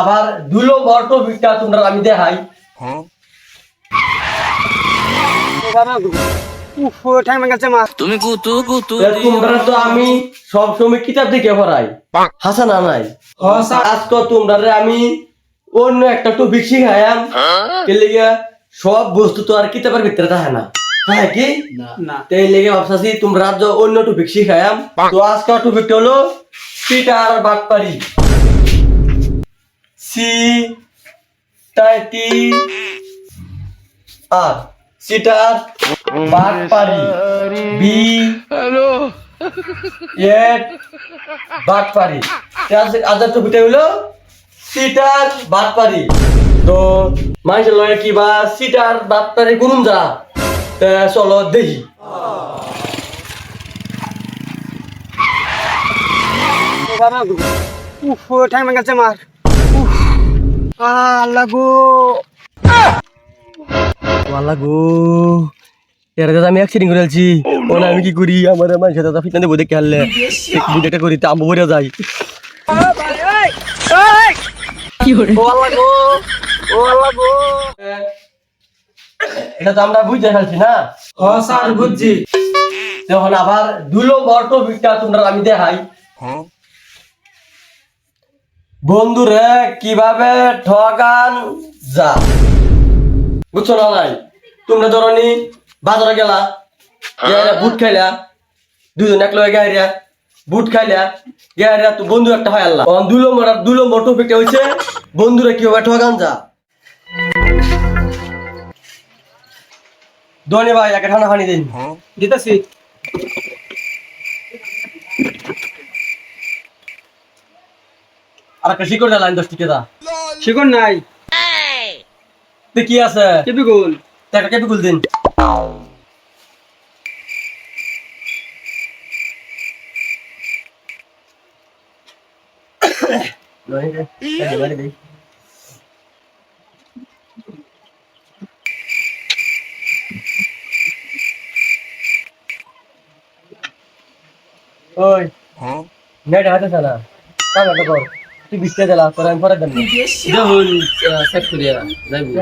আবার দুলো বর্টো ভিটা তোমরা আমি দেখাই। মা তুমি কুতু কুতু তোমরা তো আমি সব সময় কিতাব দেখে পড়াই। হাসা না নাই? আজকে তোমরা আমি অন্য একটা টপিক শিখাইয়াম। কে লেগে সব বস্তু তো আর কিতাবের ভিতরে থাকে না। হ্যাঁ কি? না। তাই লেগে ভাবসাছি তোমরা অন্য টপিক শিখাইয়াম। তো আজকে টপিকটা হলো পিটার বাটপারি। সি টাইটি আর। সিটার বাটপারি বি হ্যালো। এট বাটপারি আজার টপিকটা হলো। সিটার বাটপারি তো মানুষের লগে কি বা সিটার বাটপারি গুরুম যা। চলো দেখি। বাবা উফ ঠাই মাঙ্গালছে মার। আল্লাহ গো। ওয়ালা গো। এর দাদা আমি অ্যাক্সিডেন্ট করে আলছি ওনা আমি কি করি? আমার মানুষের দাদা ফিটনা দেবো দেখে হারলে। একটু একটা করি ভরে যাই ওয়ালা গো। ওয়ালা গো। এটা তো আমরা বুঝতে না? স্যার বুঝছি। যখন আবার দুলো তোমরা আমি দেখাই। বন্ধুরে কীভাবে ঠকান যা? বুঝছ না নাই তোমরা ধরনি বাজারে গেলা গেরা বুট খাইলা দুজন এক লগে গাইরা বুট খাইলা গাইরা তো বন্ধু একটা হয় আল্লাহ। দুলো মরা দুলো মোটো ফিটে হইছে বন্ধুরে কীভাবে ঠকান যা? ধনী ভাই একটা ঠান্ডা পানি দিন। দিতেছি। আর একটা শিকড় দিলাম দশ টিকে দা শিকন নাই। তো কি আছে? কেবি গোল তো একটা কেপি খুল দিন। ওই। নেট হাতে না কাম একটা কর। তুই বিস্তে দিলা তোর আমি পরে দেন দেখুন সেট করিয়া যাইবো।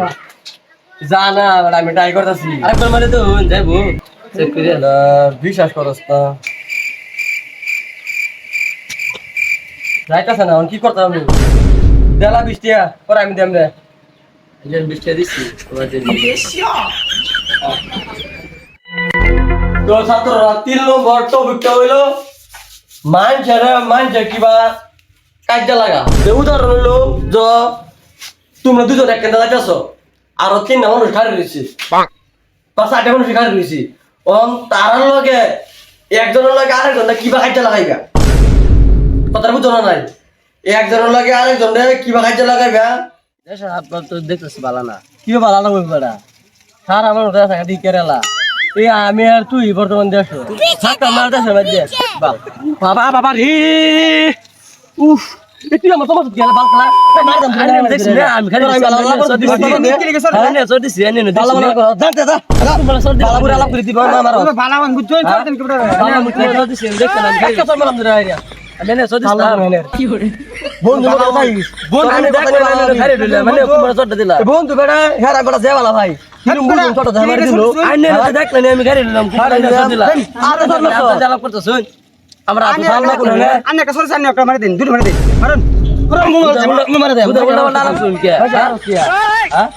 যা। না এবার আমি ট্রাই করতেছি। আরেকবার মানে তো যাইবো। সেট করিয়া বিশ্বাস করস না। যাইতাছে না কি করতাম আমি? দেলা বৃষ্টিয়া পরে আমি দেম রে। যে বৃষ্টি দিচ্ছি তো ছাত্ররা তিন নম্বর টপিকটা হইল মানছে মানছে কিবা কাজে লাগা। উদাহরণ হইল যে তোমরা দুজন এক কেন্দ্র যাইতেছ। আরও তিনটা মানুষ খাড়ি রয়েছে পাঁচ আটটা মানুষ খাড়ি রয়েছে তারার লগে একজনের লগে আরেকজন কিবা কাজে লাগাইবা। কথা বুঝছ না নাই? একজনের লগে কিবা কাজে লাগাইবা। আপনার তো দেখতেছি ভালো না। কিবা ভালো লাগবে বেড়া সার আমার ওটা থাকা দি কেরালা। এই আমি আর তুই বর্তমান দেশ। থাকা আমার দেশের বাবা বাবা রে। উফ। তুই আমার তোমার গেলে বাল খেলা আমি দেখছি না আমি খালি আমি আলাদা করে দিছি। আমি সর দিছি আমি বালা বালা করে জানতে যা বালা বুড়া আলাপ করে দিবা না আমার তুমি মান বুঝছ চলতেন কেবড়া বালা মুখে সর দিছি দেখতে না একটা সর মারাম দিরা আইয়া আমি না সর দিছি আল্লাহ মেনের বন্ধু বড় ভাই বন্ধু আমি আমি খালি দিলা মানে কুমার সরটা দিলা বন্ধু বেটা হেরা বেটা জেবালা ভাই আমি গাড়ি সর দিলা আরে সর না করতেছ আমরা আনে আতো সামনা করে না আনে একটা সরছে আনে একটা মারি দেন দুটো মারি দেন। মারুন। মারা দে উদা উল্টা উল্টা শুন কে হ্যাঁ